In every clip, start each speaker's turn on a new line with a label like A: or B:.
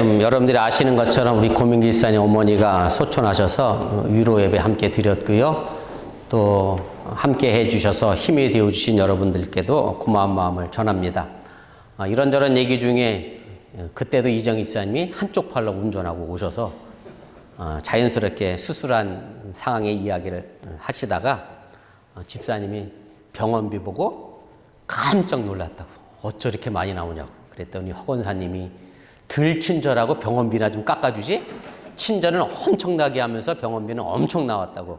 A: 음, 여러분들이 아시는 것처럼 우리 고민기 집사님 어머니가 소천하셔서 어, 위로 예배 함께 드렸고요. 또 함께 해주셔서 힘이 되어 주신 여러분들께도 고마운 마음을 전합니다. 아, 이런저런 얘기 중에 어, 그때도 이정희 집사님이 한쪽 팔로 운전하고 오셔서 어, 자연스럽게 수술한 상황의 이야기를 어, 하시다가 어, 집사님이 병원비 보고 깜짝 놀랐다고. 어쩌 이렇게 많이 나오냐고. 그랬더니 허건사님이 덜 친절하고 병원비나 좀 깎아주지? 친절은 엄청나게 하면서 병원비는 엄청 나왔다고.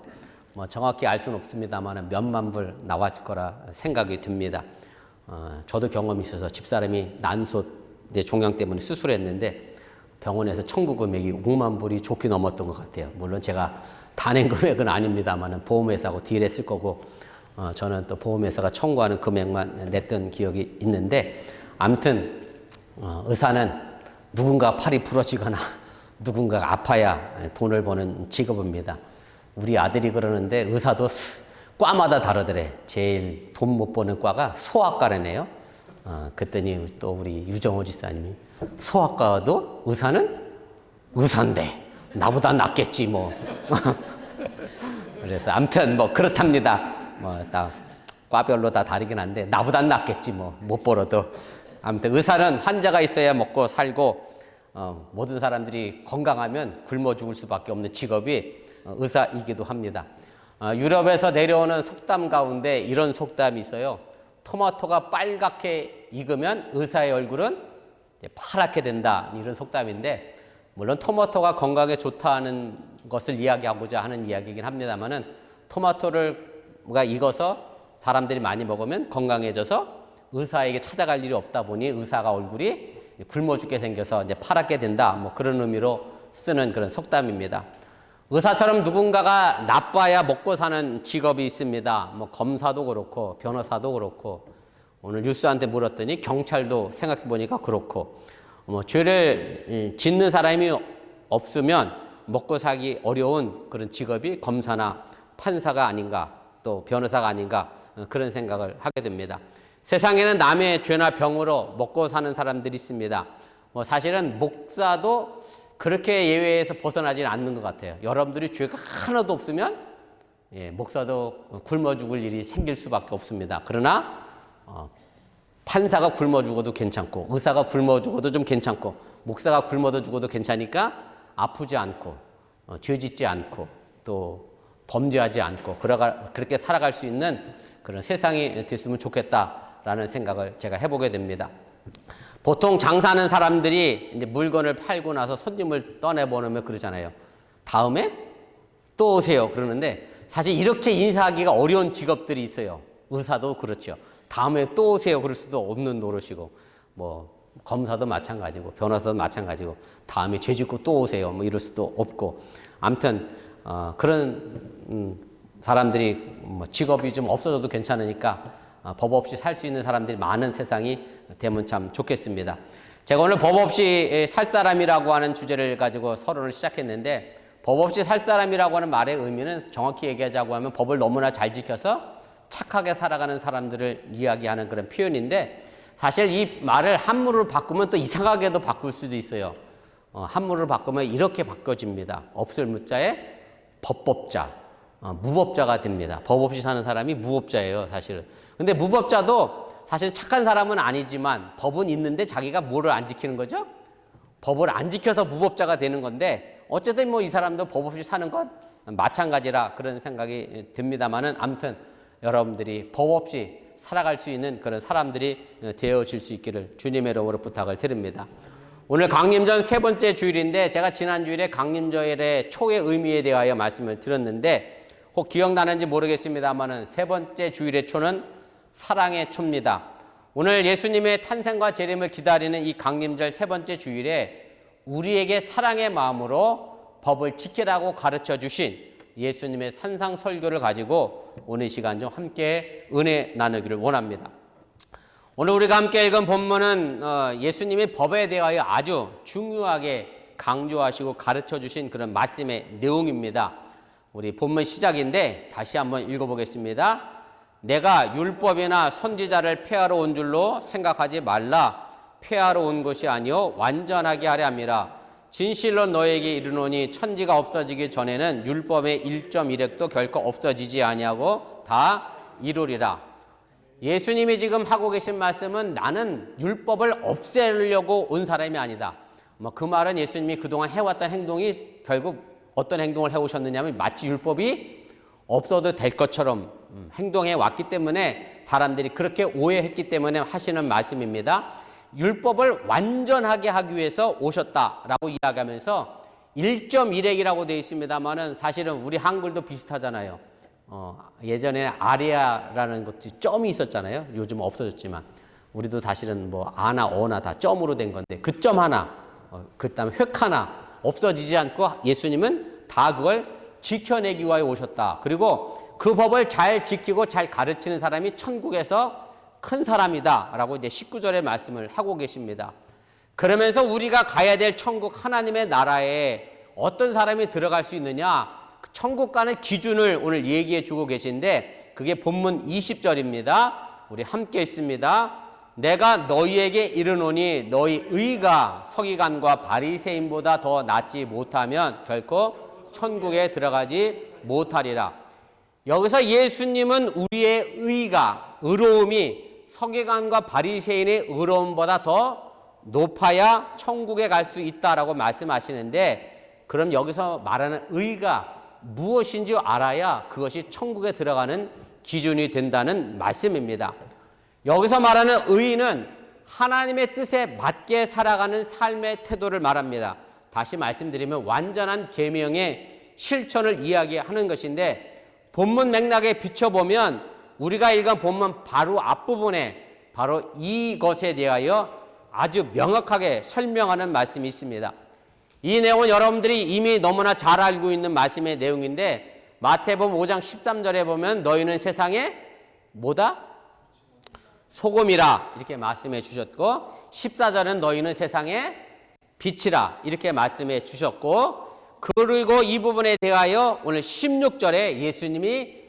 A: 뭐 정확히 알 수는 없습니다만 몇만 불 나왔을 거라 생각이 듭니다. 어, 저도 경험이 있어서 집사람이 난소 이제 종양 때문에 수술했는데 병원에서 청구 금액이 5만 불이 좋게 넘었던 것 같아요. 물론 제가 다낸 금액은 아닙니다만 보험회사하고 딜했을 거고 어, 저는 또 보험회사가 청구하는 금액만 냈던 기억이 있는데 아무튼 어, 의사는 누군가 팔이 부러지거나 누군가가 아파야 돈을 버는 직업입니다. 우리 아들이 그러는데 의사도 스- 과마다 다르더래. 제일 돈 못 버는 과가 소아과라네요. 어, 그랬더니 또 우리 유정호 지사님이 소아과도 의사는 의사인데 나보다 낫겠지 뭐. 그래서 아무튼 뭐 그렇답니다. 뭐 다 과별로 다 다르긴 한데 나보다 낫겠지 뭐 못 벌어도 아무튼 의사는 환자가 있어야 먹고 살고 어, 모든 사람들이 건강하면 굶어 죽을 수밖에 없는 직업이 어, 의사이기도 합니다. 어, 유럽에서 내려오는 속담 가운데 이런 속담이 있어요. 토마토가 빨갛게 익으면 의사의 얼굴은 파랗게 된다 이런 속담인데 물론 토마토가 건강에 좋다는 것을 이야기하고자 하는 이야기이긴 합니다만은 토마토를 가 익어서 사람들이 많이 먹으면 건강해져서 의사에게 찾아갈 일이 없다 보니 의사가 얼굴이 굶어 죽게 생겨서 이제 파랗게 된다 뭐 그런 의미로 쓰는 그런 속담입니다. 의사처럼 누군가가 나빠야 먹고 사는 직업이 있습니다. 뭐 검사도 그렇고 변호사도 그렇고 오늘 뉴스한테 물었더니 경찰도 생각해 보니까 그렇고 뭐 죄를 음, 짓는 사람이 없으면 먹고 살기 어려운 그런 직업이 검사나 판사가 아닌가 또 변호사가 아닌가 어, 그런 생각을 하게 됩니다. 세상에는 남의 죄나 병으로 먹고 사는 사람들이 있습니다. 뭐 사실은 목사도 그렇게 예외에서 벗어나지는 않는 것 같아요. 여러분들이 죄가 하나도 없으면 예, 목사도 굶어 죽을 일이 생길 수밖에 없습니다. 그러나 어, 판사가 굶어 죽어도 괜찮고 의사가 굶어 죽어도 좀 괜찮고 목사가 굶어 죽어도 괜찮으니까 아프지 않고 어, 죄짓지 않고 또 범죄하지 않고 그러가, 그렇게 살아갈 수 있는 그런 세상이 됐으면 좋겠다 라는 생각을 제가 해보게 됩니다. 보통 장사하는 사람들이 이제 물건을 팔고 나서 손님을 떠내보내면 그러잖아요. 다음에 또 오세요. 그러는데 사실 이렇게 인사하기가 어려운 직업들이 있어요. 의사도 그렇죠. 다음에 또 오세요. 그럴 수도 없는 노릇이고, 뭐, 검사도 마찬가지고, 변호사도 마찬가지고, 다음에 죄 짓고 또 오세요. 뭐 이럴 수도 없고. 아무튼, 어, 그런, 음, 사람들이 뭐 직업이 좀 없어져도 괜찮으니까 어, 법 없이 살 수 있는 사람들이 많은 세상이 되면 참 좋겠습니다. 제가 오늘 법 없이 살 사람이라고 하는 주제를 가지고 서론을 시작했는데 법 없이 살 사람이라고 하는 말의 의미는 정확히 얘기하자고 하면 법을 너무나 잘 지켜서 착하게 살아가는 사람들을 이야기하는 그런 표현인데 사실 이 말을 한문으로 바꾸면 또 이상하게도 바꿀 수도 있어요. 어, 한문으로 바꾸면 이렇게 바꿔집니다. 없을 무자에 법법자, 어, 무법자가 됩니다. 법 없이 사는 사람이 무법자예요, 사실은. 근데 무법자도 사실 착한 사람은 아니지만 법은 있는데 자기가 뭐를 안 지키는 거죠? 법을 안 지켜서 무법자가 되는 건데 어쨌든 뭐 이 사람도 법 없이 사는 것 마찬가지라 그런 생각이 듭니다만은 아무튼 여러분들이 법 없이 살아갈 수 있는 그런 사람들이 되어질 수 있기를 주님의 이름으로 부탁을 드립니다. 오늘 강림전 세 번째 주일인데 제가 지난 주일에 강림절의 초의 의미에 대하여 말씀을 드렸는데 혹 기억나는지 모르겠습니다만은 세 번째 주일의 초는 사랑의 초입니다. 오늘 예수님의 탄생과 재림을 기다리는 이 강림절 세 번째 주일에 우리에게 사랑의 마음으로 법을 지키라고 가르쳐 주신 예수님의 산상 설교를 가지고 오늘 시간 좀 함께 은혜 나누기를 원합니다. 오늘 우리가 함께 읽은 본문은 어, 예수님의 법에 대하여 아주 중요하게 강조하시고 가르쳐 주신 그런 말씀의 내용입니다. 우리 본문 시작인데 다시 한번 읽어보겠습니다. 내가 율법이나 선지자를 폐하러 온 줄로 생각하지 말라. 폐하러 온 것이 아니요 완전하게 하려 함이라 진실로 너에게 이르노니 천지가 없어지기 전에는 율법의 1.1획도 결코 없어지지 아니하고 다 이루리라 예수님이 지금 하고 계신 말씀은 나는 율법을 없애려고 온 사람이 아니다. 뭐 그 말은 예수님이 그동안 해왔던 행동이 결국 어떤 행동을 해오셨느냐면 마치 율법이 없어도 될 것처럼 음, 행동해 왔기 때문에 사람들이 그렇게 오해했기 때문에 하시는 말씀입니다. 율법을 완전하게 하기 위해서 오셨다라고 이야기하면서 1.1핵이라고 되어 있습니다만은 사실은 우리 한글도 비슷하잖아요. 어, 예전에 아리아라는 것도 점이 있었잖아요. 요즘 없어졌지만 우리도 사실은 뭐 아나 어나 다 점으로 된 건데 그 점 하나, 어, 그다음에 획 하나 없어지지 않고 예수님은 다 그걸 지켜내기 위하여 오셨다. 그리고 그 법을 잘 지키고 잘 가르치는 사람이 천국에서 큰 사람이다 라고 이제 19절에 말씀을 하고 계십니다. 그러면서 우리가 가야 될 천국 하나님의 나라에 어떤 사람이 들어갈 수 있느냐? 그 천국 가는 기준을 오늘 얘기해 주고 계신데 그게 본문 20절입니다. 우리 함께 있습니다. 내가 너희에게 이르노니 너희 의가 서기관과 바리새인보다 더 낫지 못하면 결코 천국에 들어가지 못하리라. 여기서 예수님은 우리의 의가 의로움이 서기관과 바리새인의 의로움보다 더 높아야 천국에 갈 수 있다라고 말씀하시는데 그럼 여기서 말하는 의가 무엇인지 알아야 그것이 천국에 들어가는 기준이 된다는 말씀입니다. 여기서 말하는 의는 하나님의 뜻에 맞게 살아가는 삶의 태도를 말합니다. 다시 말씀드리면 완전한 계명의 실천을 이야기하는 것인데 본문 맥락에 비춰보면 우리가 읽은 본문 바로 앞부분에 바로 이것에 대하여 아주 명확하게 설명하는 말씀이 있습니다. 이 내용은 여러분들이 이미 너무나 잘 알고 있는 말씀의 내용인데 마태복음 5장 13절에 보면 너희는 세상에 뭐다? 소금이라 이렇게 말씀해 주셨고 14절은 너희는 세상에 빛이라 이렇게 말씀해 주셨고 그리고 이 부분에 대하여 오늘 16절에 예수님이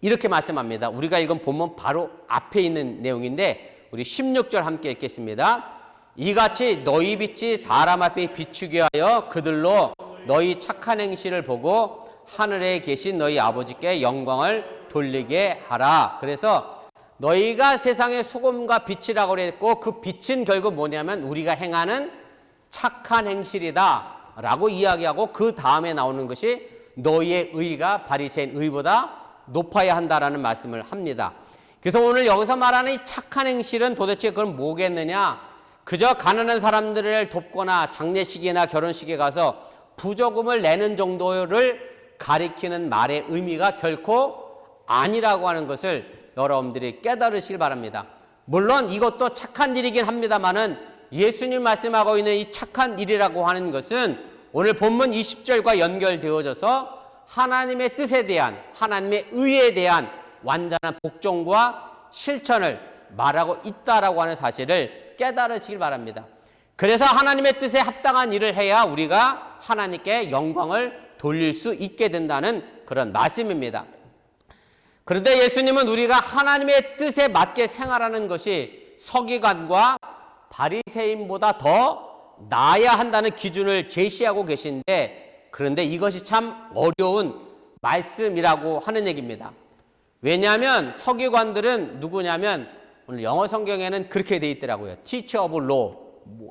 A: 이렇게 말씀합니다. 우리가 읽은 본문 바로 앞에 있는 내용인데 우리 16절 함께 읽겠습니다. 이같이 너희 빛이 사람 앞에 비추게 하여 그들로 너희 착한 행실을 보고 하늘에 계신 너희 아버지께 영광을 돌리게 하라. 그래서 너희가 세상의 소금과 빛이라고 그랬고 그 빛은 결국 뭐냐면 우리가 행하는 착한 행실이다. 라고 이야기하고 그 다음에 나오는 것이 너희의 의가 바리새인 의보다 높아야 한다라는 말씀을 합니다. 그래서 오늘 여기서 말하는 이 착한 행실은 도대체 그건 뭐겠느냐? 그저 가난한 사람들을 돕거나 장례식이나 결혼식에 가서 부조금을 내는 정도를 가리키는 말의 의미가 결코 아니라고 하는 것을 여러분들이 깨달으시길 바랍니다. 물론 이것도 착한 일이긴 합니다만은 예수님 말씀하고 있는 이 착한 일이라고 하는 것은 오늘 본문 20절과 연결되어져서 하나님의 뜻에 대한 하나님의 의에 대한 완전한 복종과 실천을 말하고 있다라고 하는 사실을 깨달으시길 바랍니다. 그래서 하나님의 뜻에 합당한 일을 해야 우리가 하나님께 영광을 돌릴 수 있게 된다는 그런 말씀입니다. 그런데 예수님은 우리가 하나님의 뜻에 맞게 생활하는 것이 서기관과 바리새인보다 더 나아야 한다는 기준을 제시하고 계신데 그런데 이것이 참 어려운 말씀이라고 하는 얘기입니다. 왜냐하면 서기관들은 누구냐면 오늘 영어 성경에는 그렇게 돼 있더라고요. Teacher of Law.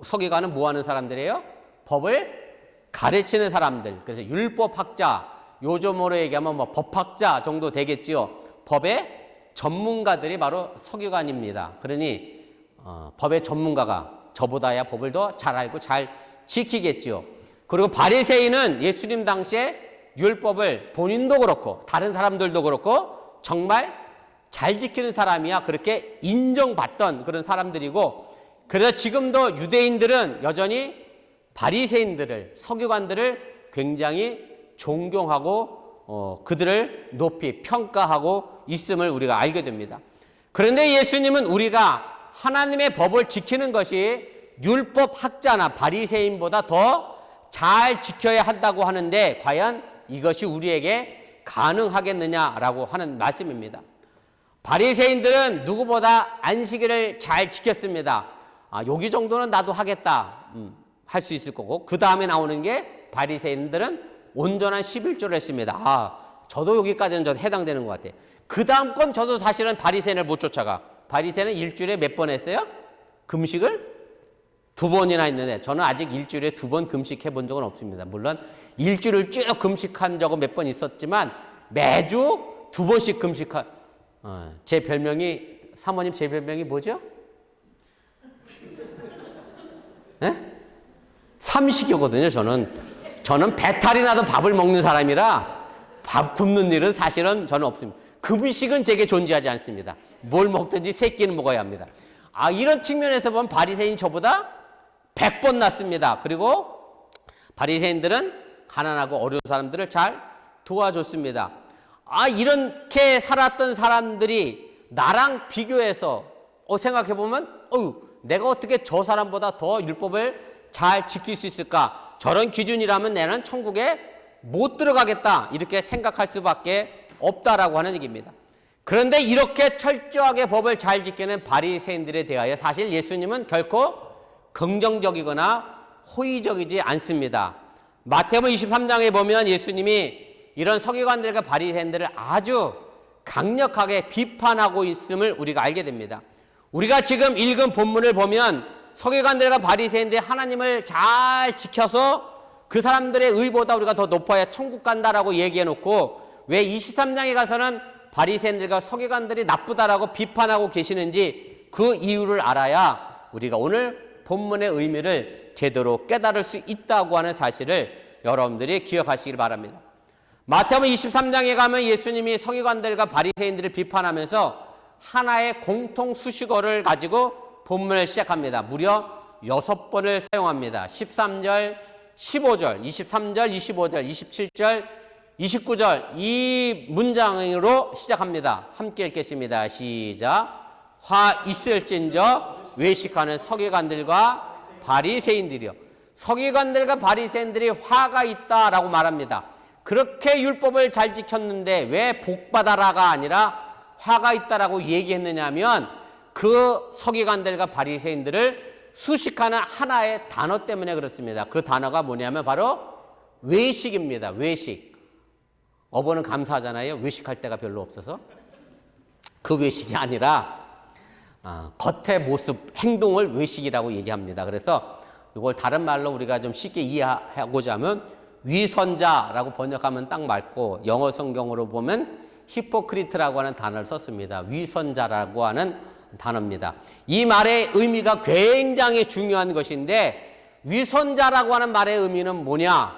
A: 서기관은 뭐 하는 사람들이에요? 법을 가르치는 사람들. 그래서 율법학자, 요즘으로 얘기하면 뭐 법학자 정도 되겠지요. 법의 전문가들이 바로 서기관입니다. 그러니 어, 법의 전문가가 저보다야 법을 더 잘 알고 잘 지키겠지요. 그리고 바리새인은 예수님 당시에 율법을 본인도 그렇고 다른 사람들도 그렇고 정말 잘 지키는 사람이야 그렇게 인정받던 그런 사람들이고 그래서 지금도 유대인들은 여전히 바리새인들을 서기관들을 굉장히 존경하고 어, 그들을 높이 평가하고 있음을 우리가 알게 됩니다. 그런데 예수님은 우리가 하나님의 법을 지키는 것이 율법 학자나 바리새인보다 더 잘 지켜야 한다고 하는데 과연 이것이 우리에게 가능하겠느냐라고 하는 말씀입니다. 바리새인들은 누구보다 안식일을 잘 지켰습니다. 아, 여기 정도는 나도 하겠다. 음, 할수 있을 거고. 그 다음에 나오는 게 바리새인들은 온전한 11조를 했습니다. 아, 저도 여기까지는 저 해당되는 것 같아요. 그 다음 건 저도 사실은 바리새인을 못 쫓아가. 바리새인은 일주일에 몇 번 했어요? 금식을 두 번이나 했는데 저는 아직 일주일에 두 번 금식해 본 적은 없습니다. 물론 일주일을 쭉 금식한 적은 몇 번 있었지만 매주 두 번씩 금식한 어, 제 별명이 사모님 제 별명이 뭐죠? 네? 삼식이거든요. 저는 저는 배탈이 나도 밥을 먹는 사람이라 밥 굶는 일은 사실은 저는 없습니다. 금식은 제게 존재하지 않습니다. 뭘 먹든지 세 끼는 먹어야 합니다. 아 이런 측면에서 보면 바리새인 저보다 100번 낫습니다. 그리고 바리새인들은 가난하고 어려운 사람들을 잘 도와줬습니다. 아 이렇게 살았던 사람들이 나랑 비교해서 어, 생각해 보면 어유 내가 어떻게 저 사람보다 더 율법을 잘 지킬 수 있을까? 저런 기준이라면 나는 천국에 못 들어가겠다 이렇게 생각할 수밖에 없다라고 하는 얘기입니다. 그런데 이렇게 철저하게 법을 잘 지키는 바리새인들에 대하여 사실 예수님은 결코 긍정적이거나 호의적이지 않습니다. 마태복음 23장에 보면 예수님이 이런 서기관들과 바리새인들을 아주 강력하게 비판하고 있음을 우리가 알게 됩니다. 우리가 지금 읽은 본문을 보면 서기관들과 바리새인들이 하나님을 잘 지켜서 그 사람들의 의보다 우리가 더 높아야 천국 간다라고 얘기해 놓고 왜 23장에 가서는 바리새인들과 서기관들이 나쁘다라고 비판하고 계시는지 그 이유를 알아야 우리가 오늘 본문의 의미를 제대로 깨달을 수 있다고 하는 사실을 여러분들이 기억하시길 바랍니다. 마태복음 23장에 가면 예수님이 서기관들과 바리새인들을 비판하면서 하나의 공통 수식어를 가지고 본문을 시작합니다. 무려 여섯 번을 사용합니다. 13절, 15절, 23절, 25절, 27절, 29절 이 문장으로 시작합니다. 함께 읽겠습니다. 시작. 화 있을진저 외식하는 서기관들과 바리새인들이요. 서기관들과 바리새인들이 화가 있다라고 말합니다. 그렇게 율법을 잘 지켰는데 왜 복받아라가 아니라 화가 있다라고 얘기했느냐면 그 서기관들과 바리새인들을 수식하는 하나의 단어 때문에 그렇습니다. 그 단어가 뭐냐면 바로 외식입니다. 외식. 어버는 감사하잖아요. 외식할 때가 별로 없어서. 그 외식이 아니라 아, 겉의 모습, 행동을 외식이라고 얘기합니다. 그래서 이걸 다른 말로 우리가 좀 쉽게 이해하고자 하면 위선자라고 번역하면 딱 맞고 영어 성경으로 보면 히포크리트라고 하는 단어를 썼습니다. 위선자라고 하는 단어입니다. 이 말의 의미가 굉장히 중요한 것인데 위선자라고 하는 말의 의미는 뭐냐?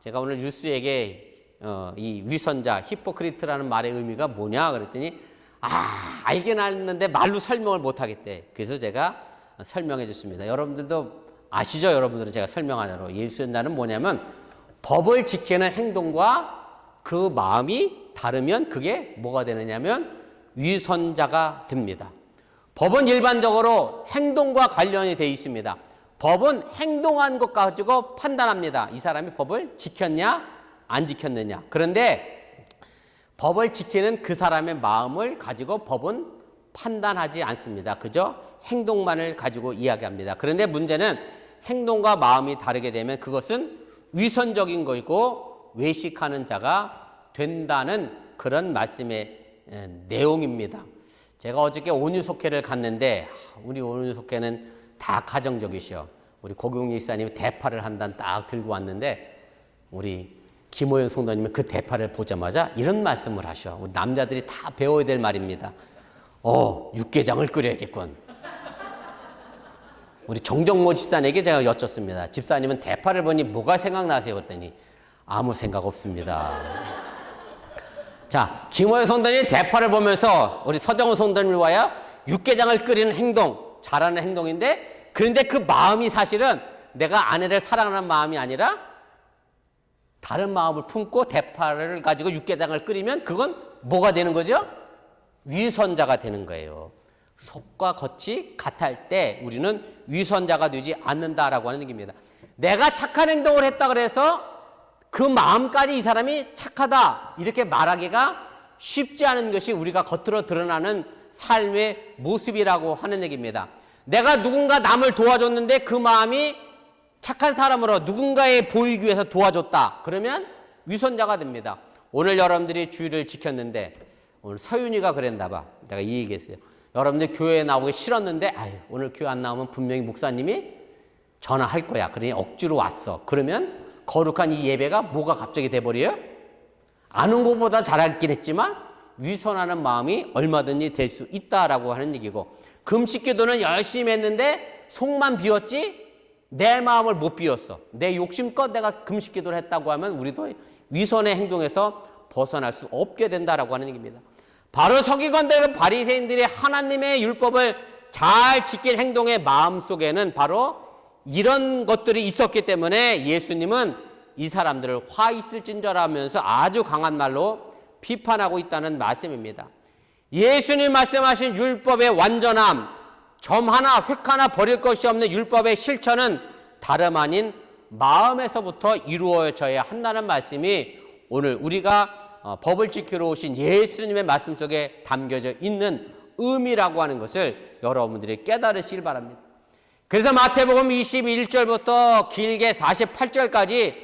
A: 제가 오늘 뉴스에게 어, 이 위선자, 히포크리트라는 말의 의미가 뭐냐 그랬더니 아 알긴 알는데 말로 설명을 못 하겠대. 그래서 제가 설명해 줬습니다. 여러분들도 아시죠? 여러분들은 제가 설명하자로 예수자는 뭐냐면 법을 지키는 행동과 그 마음이 다르면 그게 뭐가 되느냐면 위선자가 됩니다. 법은 일반적으로 행동과 관련이 되어 있습니다. 법은 행동한 것 가지고 판단합니다. 이 사람이 법을 지켰냐, 안 지켰느냐. 그런데 법을 지키는 그 사람의 마음을 가지고 법은 판단하지 않습니다. 그저 행동만을 가지고 이야기합니다. 그런데 문제는 행동과 마음이 다르게 되면 그것은 위선적인 것이고 외식하는 자가 된다는 그런 말씀의 내용입니다. 제가 어저께 온유속회를 갔는데 우리 온유속회는 다 가정적이셔. 우리 고경리 이사님이 대파를 한 단 딱 들고 왔는데 우리 김호영 성도님은 그 대파를 보자마자 이런 말씀을 하셔. 남자들이 다 배워야 될 말입니다. 어, 육개장을 끓여야겠군. 우리 정정모 집사님에게 제가 여쭙습니다. 집사님은 대파를 보니 뭐가 생각나세요? 그랬더니 아무 생각 없습니다. 자, 김호영 성도님 대파를 보면서 우리 서정훈 위하여 육개장을 끓이는 행동, 잘하는 행동인데 그런데 그 마음이 사실은 내가 아내를 사랑하는 마음이 아니라 다른 마음을 품고 대파를 가지고 육개장을 끓이면 그건 뭐가 되는 거죠? 위선자가 되는 거예요. 속과 겉이 같을 때 우리는 위선자가 되지 않는다라고 하는 얘기입니다. 내가 착한 행동을 했다 그래서 그 마음까지 이 사람이 착하다 이렇게 말하기가 쉽지 않은 것이 우리가 겉으로 드러나는 삶의 모습이라고 하는 얘기입니다. 내가 누군가 남을 도와줬는데 그 마음이 착한 사람으로 누군가에 보이기 위해서 도와줬다. 그러면 위선자가 됩니다. 오늘 여러분들이 주의를 지켰는데 오늘 서윤이가 그랬나 봐. 내가 이 얘기했어요. 여러분들 교회에 나오기 싫었는데 아유, 오늘 교회 안 나오면 분명히 목사님이 전화할 거야. 그러니 억지로 왔어. 그러면 거룩한 이 예배가 뭐가 갑자기 돼버려요? 아는 것보다 잘하긴 했지만 위선하는 마음이 얼마든지 될 수 있다라고 하는 얘기고 금식 기도는 열심히 했는데 속만 비웠지 내 마음을 못 비웠어. 내 욕심껏 내가 금식 기도를 했다고 하면 우리도 위선의 행동에서 벗어날 수 없게 된다라고 하는 얘기입니다. 바로 서기관들 바리새인들이 하나님의 율법을 잘 지킨 행동의 마음 속에는 바로 이런 것들이 있었기 때문에 예수님은 이 사람들을 화 있을진저라면서 아주 강한 말로 비판하고 있다는 말씀입니다. 예수님 말씀하신 율법의 완전함, 점 하나, 획 하나 버릴 것이 없는 율법의 실천은 다름 아닌 마음에서부터 이루어져야 한다는 말씀이 오늘 우리가 어, 법을 지키러 오신 예수님의 말씀 속에 담겨져 있는 의미라고 하는 것을 여러분들이 깨달으시길 바랍니다. 그래서 마태복음 21절부터 길게 48절까지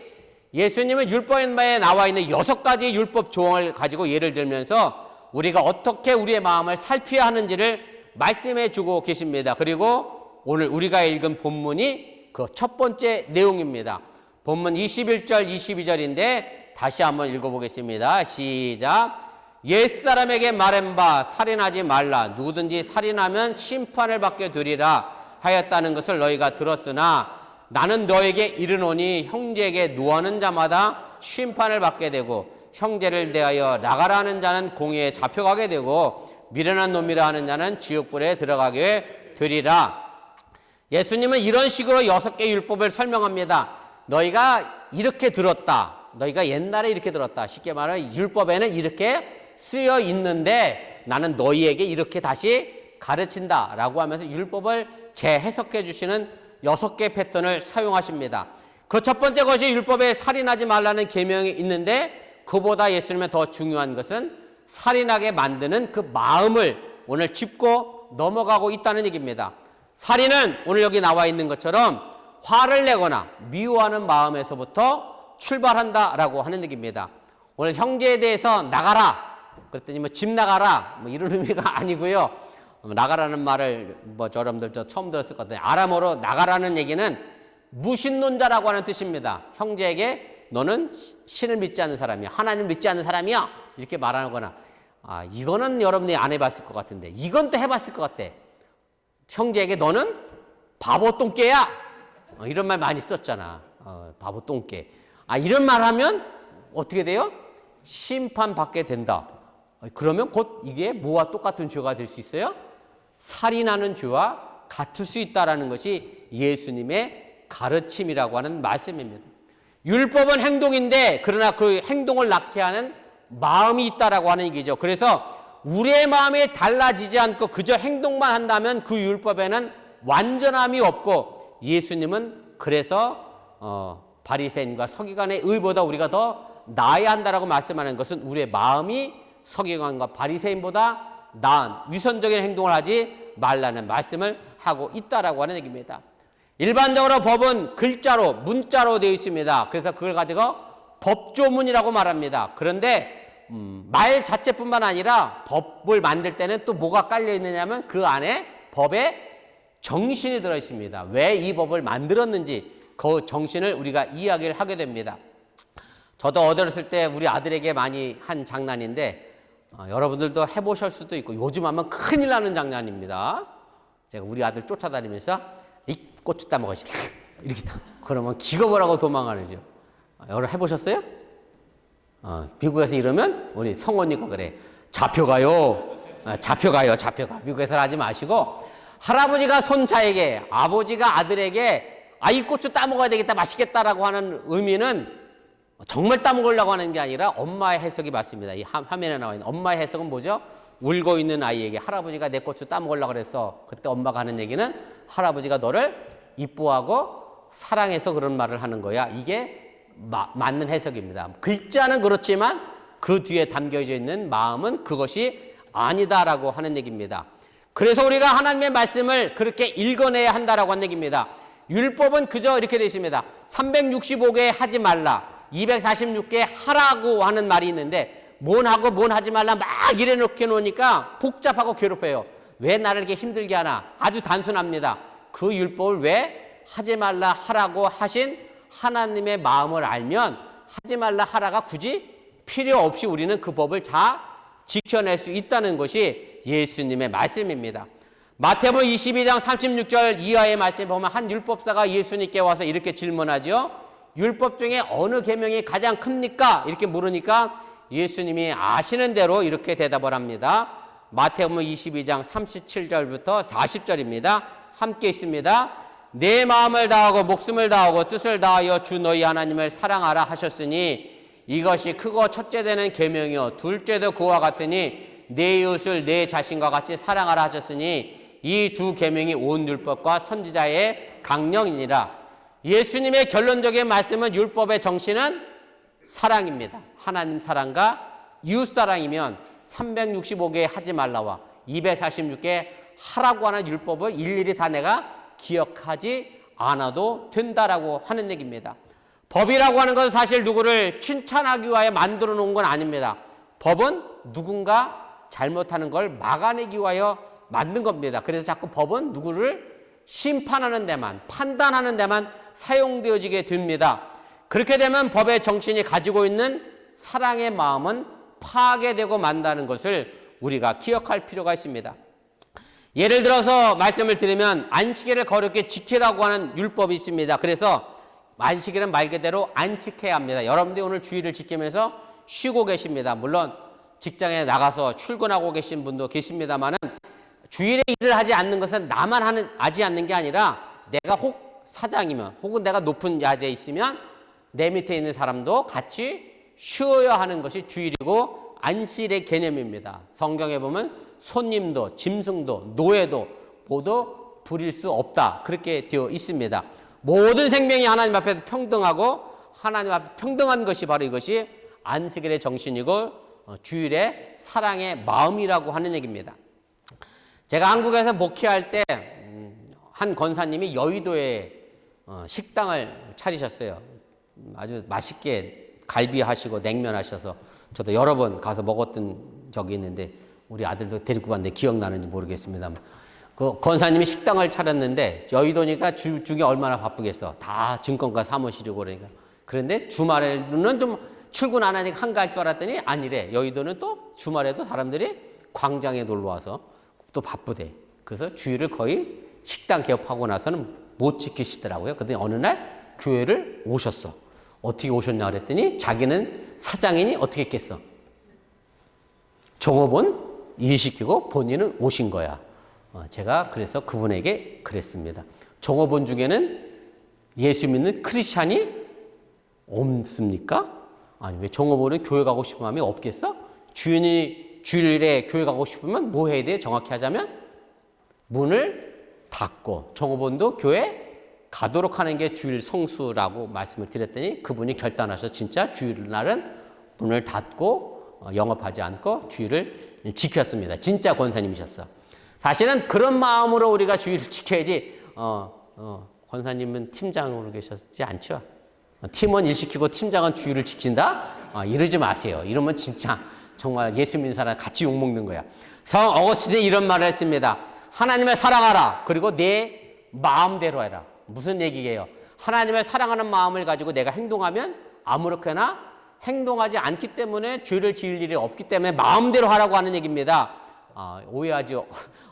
A: 예수님은 율법에 나와 있는 여섯 가지 율법 조항을 가지고 예를 들면서 우리가 어떻게 우리의 마음을 살펴야 하는지를 말씀해 주고 계십니다. 그리고 오늘 우리가 읽은 본문이 그 첫 번째 내용입니다. 본문 21절, 22절인데 다시 한번 읽어보겠습니다. 시작. 옛사람에게 말한 바 살인하지 말라. 누구든지 살인하면 심판을 받게 되리라 하였다는 것을 너희가 들었으나 나는 너에게 이르노니 형제에게 노하는 자마다 심판을 받게 되고 형제를 대하여 나가라 하는 자는 공의에 잡혀가게 되고 미련한 놈이라 하는 자는 지옥불에 들어가게 되리라. 예수님은 이런 식으로 여섯 개 율법을 설명합니다. 너희가 이렇게 들었다. 너희가 옛날에 이렇게 들었다. 쉽게 말하면 율법에는 이렇게 쓰여 있는데 나는 너희에게 이렇게 다시 가르친다. 라고 하면서 율법을 재해석해 주시는 여섯 개 패턴을 사용하십니다. 그 첫 번째 것이 율법에 살인하지 말라는 계명이 있는데 그보다 예수님의 더 중요한 것은 살인하게 만드는 그 마음을 오늘 짚고 넘어가고 있다는 얘기입니다. 살인은 오늘 여기 나와 있는 것처럼 화를 내거나 미워하는 마음에서부터 출발한다라고 하는 얘기입니다. 오늘 형제에 대해서 나가라. 그랬더니 뭐 집 나가라. 뭐 이런 의미가 아니고요. 나가라는 말을 뭐 여러분들 저 처음 들었을 것 같아요. 아람어로 나가라는 얘기는 무신론자라고 하는 뜻입니다. 형제에게 너는 신을 믿지 않는 사람이야. 하나님을 믿지 않는 사람이야. 이렇게 말하거나 아, 이거는 여러분들이 안 해봤을 것 같은데 이건 또 해봤을 것 같아. 형제에게 너는 바보 똥개야. 어, 이런 말 많이 썼잖아. 어, 바보 똥개. 아, 이런 말 하면 어떻게 돼요? 심판받게 된다. 어, 그러면 곧 이게 뭐와 똑같은 죄가 될 수 있어요? 살인하는 죄와 같을 수 있다라는 것이 예수님의 가르침이라고 하는 말씀입니다. 율법은 행동인데 그러나 그 행동을 낳게 하는 마음이 있다라고 하는 얘기죠. 그래서 우리의 마음이 달라지지 않고 그저 행동만 한다면 그 율법에는 완전함이 없고 예수님은 그래서 어, 바리새인과 서기관의 의보다 우리가 더 나아야 한다라고 말씀하는 것은 우리의 마음이 서기관과 바리새인보다 나은 위선적인 행동을 하지 말라는 말씀을 하고 있다라고 하는 얘기입니다. 일반적으로 법은 글자로 문자로 되어 있습니다. 그래서 그걸 가지고 법조문이라고 말합니다. 그런데 음, 말 자체뿐만 아니라 법을 만들 때는 또 뭐가 깔려 있느냐면 그 안에 법의 정신이 들어 있습니다. 왜 이 법을 만들었는지 그 정신을 우리가 이야기를 하게 됩니다. 저도 어렸을 때 우리 아들에게 많이 한 장난인데 어, 여러분들도 해보실 수도 있고 요즘 하면 큰일 나는 장난입니다. 제가 우리 아들 쫓아다니면서 이 고추 따먹으시 이렇게 다 그러면 기겁을 하고 도망가는 죠. 어, 여러분 해보셨어요? 어, 미국에서 이러면 우리 성원이가 그래 잡혀가요. 어, 잡혀가요. 잡혀가. 미국에서 하지 마시고 할아버지가 손자에게 아버지가 아들에게 아이 고추 따먹어야 되겠다 맛있겠다라고 하는 의미는 정말 따먹으려고 하는 게 아니라 엄마의 해석이 맞습니다. 이 화- 화면에 나와 있는 엄마의 해석은 뭐죠? 울고 있는 아이에게 할아버지가 내 고추 따먹으려고 그랬어. 그때 엄마가 하는 얘기는 할아버지가 너를 이뻐하고 사랑해서 그런 말을 하는 거야. 이게 마- 맞는 해석입니다. 글자는 그렇지만 그 뒤에 담겨져 있는 마음은 그것이 아니다라고 하는 얘기입니다. 그래서 우리가 하나님의 말씀을 그렇게 읽어내야 한다라고 하는 얘기입니다. 율법은 그저 이렇게 되어 있습니다. 365개 하지 말라. 246개 하라고 하는 말이 있는데 뭔 하고 뭔 하지 말라 막 이래 놓게 놓으니까 복잡하고 괴롭혀요. 왜 나를 이렇게 힘들게 하나? 아주 단순합니다. 그 율법을 왜 하지 말라 하라고 하신 하나님의 마음을 알면 하지 말라 하라가 굳이 필요 없이 우리는 그 법을 다 지켜낼 수 있다는 것이 예수님의 말씀입니다. 마태복음 22장 36절 이하의 말씀 보면 한 율법사가 예수님께 와서 이렇게 질문하죠. 율법 중에 어느 계명이 가장 큽니까? 이렇게 물으니까 예수님이 아시는 대로 이렇게 대답을 합니다. 마태복음 22장 37절부터 40절입니다. 함께 있습니다. 내 마음을 다하고 목숨을 다하고 뜻을 다하여 주 너희 하나님을 사랑하라 하셨으니 이것이 크고 첫째 되는 계명이요 둘째도 그와 같으니 내 이웃을 내 자신과 같이 사랑하라 하셨으니 이 두 계명이 온 율법과 선지자의 강령이니라. 예수님의 결론적인 말씀은 율법의 정신은 사랑입니다. 하나님 사랑과 이웃 사랑이면 365개 하지 말라와 246개 하라고 하는 율법을 일일이 다 내가 기억하지 않아도 된다라고 하는 얘기입니다. 법이라고 하는 것은 사실 누구를 칭찬하기 위하여 만들어 놓은 건 아닙니다. 법은 누군가 잘못하는 걸 막아내기 위하여 만든 겁니다. 그래서 자꾸 법은 누구를 심판하는 데만, 판단하는 데만 사용되어지게 됩니다. 그렇게 되면 법의 정신이 가지고 있는 사랑의 마음은 파괴되고 만다는 것을 우리가 기억할 필요가 있습니다. 예를 들어서 말씀을 드리면 안식일을 거룩히 지키라고 하는 율법이 있습니다. 그래서 안식일은 말 그대로 안 지켜야 합니다. 여러분들이 오늘 주의를 지키면서 쉬고 계십니다. 물론 직장에 나가서 출근하고 계신 분도 계십니다만은 주일에 일을 하지 않는 것은 나만 하는 하지 않는 게 아니라 내가 혹 사장이면 혹은 내가 높은 야제에 있으면 내 밑에 있는 사람도 같이 쉬어야 하는 것이 주일이고 안식일의 개념입니다. 성경에 보면 손님도 짐승도 노예도 모두 부릴 수 없다. 그렇게 되어 있습니다. 모든 생명이 하나님 앞에서 평등하고 하나님 앞에 평등한 것이 바로 이것이 안식일의 정신이고 어, 주일의 사랑의 마음이라고 하는 얘기입니다. 제가 한국에서 목회할 때 한 권사님이 여의도에 어, 식당을 차리셨어요. 음, 아주 맛있게 갈비 하시고 냉면 하셔서 저도 여러 번 가서 먹었던 적이 있는데 우리 아들도 데리고 갔는데 기억나는지 모르겠습니다만 그 권사님이 식당을 차렸는데 여의도니까 주, 중에 얼마나 바쁘겠어. 다 증권가 사무실이고 그러니까. 그런데 주말에는 좀 출근 안 하니까 한가할 줄 알았더니 아니래. 여의도는 또 주말에도 사람들이 광장에 놀러 와서 또 바쁘대. 그래서 주일을 거의 식당 개업하고 나서는 못 지키시더라고요. 근데 어느 날 교회를 오셨어. 어떻게 오셨냐 그랬더니 자기는 사장이니 어떻게 했겠어? 종업원 일 시키고 본인은 오신 거야. 어, 제가 그래서 그분에게 그랬습니다. 종업원 중에는 예수 믿는 크리스찬이 없습니까? 아니 왜 종업원은 교회 가고 싶은 마음이 없겠어? 주인이 주일에 교회 가고 싶으면 뭐 해야 돼? 정확히 하자면 문을 닫고 종업원도 교회 가도록 하는 게 주일 성수라고 말씀을 드렸더니 그분이 결단하셔서 진짜 주일날은 문을 닫고 어, 영업하지 않고 주일을 지켰습니다. 진짜 권사님이셨어. 사실은 그런 마음으로 우리가 주일을 지켜야지 어, 어, 권사님은 팀장으로 계셨지 않죠. 어, 팀원 일 시키고 팀장은 주일을 지킨다? 어, 이러지 마세요. 이러면 진짜 정말 예수 믿는 사람 같이 욕먹는 거야. 성 어거스틴이 이런 말을 했습니다. 하나님을 사랑하라. 그리고 내 마음대로 해라. 무슨 얘기예요? 하나님을 사랑하는 마음을 가지고 내가 행동하면 아무렇게나 행동하지 않기 때문에 죄를 지을 일이 없기 때문에 마음대로 하라고 하는 얘기입니다. 아, 오해하지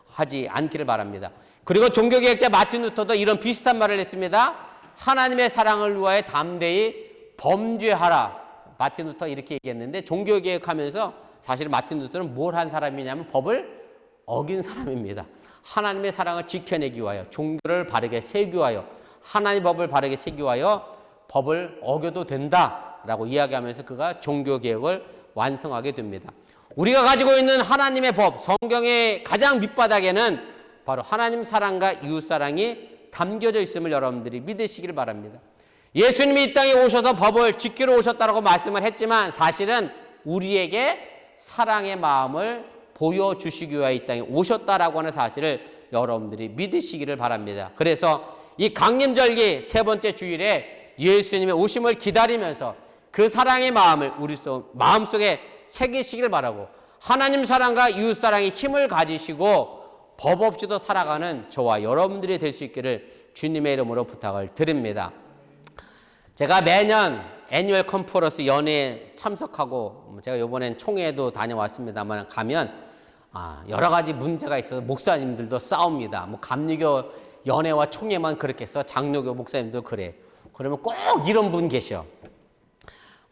A: 하지 않기를 바랍니다. 그리고 종교개혁자 마틴 루터도 이런 비슷한 말을 했습니다. 하나님의 사랑을 위하여 담대히 범죄하라. 마틴 루터 이렇게 얘기했는데 종교개혁하면서 사실 마틴 루터는 뭘 한 사람이냐면 법을 어긴 사람입니다. 하나님의 사랑을 지켜내기 위하여 종교를 바르게 세기 위하여 하나님의 법을 바르게 세기 위하여 법을 어겨도 된다 라고 이야기하면서 그가 종교 개혁을 완성하게 됩니다. 우리가 가지고 있는 하나님의 법, 성경의 가장 밑바닥에는 바로 하나님 사랑과 이웃 사랑이 담겨져 있음을 여러분들이 믿으시기를 바랍니다. 예수님이 이 땅에 오셔서 법을 지키러 오셨다고 말씀을 했지만 사실은 우리에게 사랑의 마음을 보여주시기 위하여 이 땅에 오셨다라고 하는 사실을 여러분들이 믿으시기를 바랍니다. 그래서 이 강림절기 세 번째 주일에 예수님의 오심을 기다리면서 그 사랑의 마음을 우리 속, 마음 속에 새기시기를 바라고 하나님 사랑과 이웃 사랑의 힘을 가지시고 법 없이도 살아가는 저와 여러분들이 될 수 있기를 주님의 이름으로 부탁을 드립니다. 제가 매년 애니얼 컨퍼런스 연회에 참석하고 뭐 제가 이번엔 총회에도 다녀왔습니다만 가면 아, 여러 가지 문제가 있어서 목사님들도 싸웁니다. 뭐 감리교 연회와 총회만 그렇게 써 장로교 목사님도 그래. 그러면 꼭 이런 분 계셔.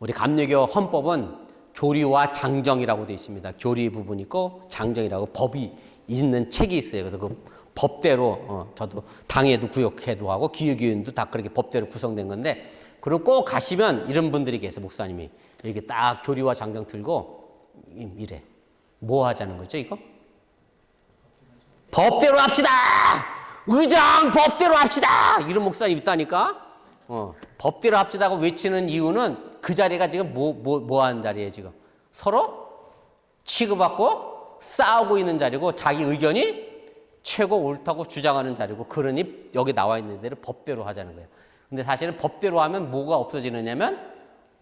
A: 우리 감리교 헌법은 교리와 장정이라고 되어 있습니다. 교리 부분이 있고 장정이라고 법이 있는 책이 있어요. 그래서 그 법대로 어, 저도 당에도 구역회도 하고 기획위원도 다 그렇게 법대로 구성된 건데 그리고 꼭 가시면 이런 분들이 계세요. 목사님이 이렇게 딱 교리와 장정 들고 이- 이래 뭐 하자는 거죠 이거? 법대로 합시다. 의장 법대로 합시다. 이런 목사님 있다니까. 어, 법대로 합시다고 외치는 이유는 그 자리가 지금 뭐 뭐 뭐 하는 자리예요 지금 서로 취급받고 싸우고 있는 자리고 자기 의견이 최고 옳다고 주장하는 자리고 그러니 여기 나와 있는 대로 법대로 하자는 거예요. 근데 사실은 법대로 하면 뭐가 없어지느냐면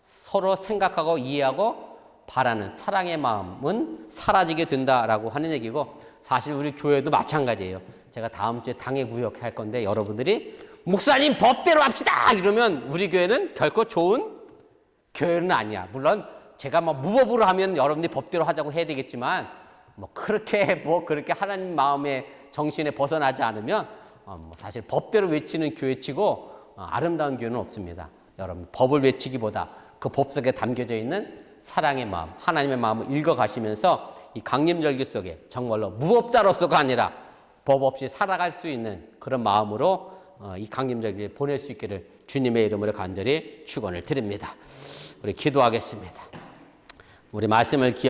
A: 서로 생각하고 이해하고 바라는 사랑의 마음은 사라지게 된다라고 하는 얘기고 사실 우리 교회도 마찬가지예요. 제가 다음 주에 당회 구역회 할 건데 여러분들이 목사님 법대로 합시다 이러면 우리 교회는 결코 좋은 교회는 아니야. 물론 제가 뭐 무법으로 하면 여러분들이 법대로 하자고 해야 되겠지만 뭐 그렇게 뭐 그렇게 하나님 마음의 정신에 벗어나지 않으면 어, 뭐 사실 법대로 외치는 교회치고 어, 아름다운 교회는 없습니다. 여러분 법을 외치기보다 그 법 속에 담겨져 있는 사랑의 마음, 하나님의 마음을 읽어가시면서 이 강림절기 속에 정말로 무법자로서가 아니라 법 없이 살아갈 수 있는 그런 마음으로 어, 이 강림절기를 보낼 수 있기를 주님의 이름으로 간절히 축원을 드립니다. 우리 기도하겠습니다. 우리 말씀을 기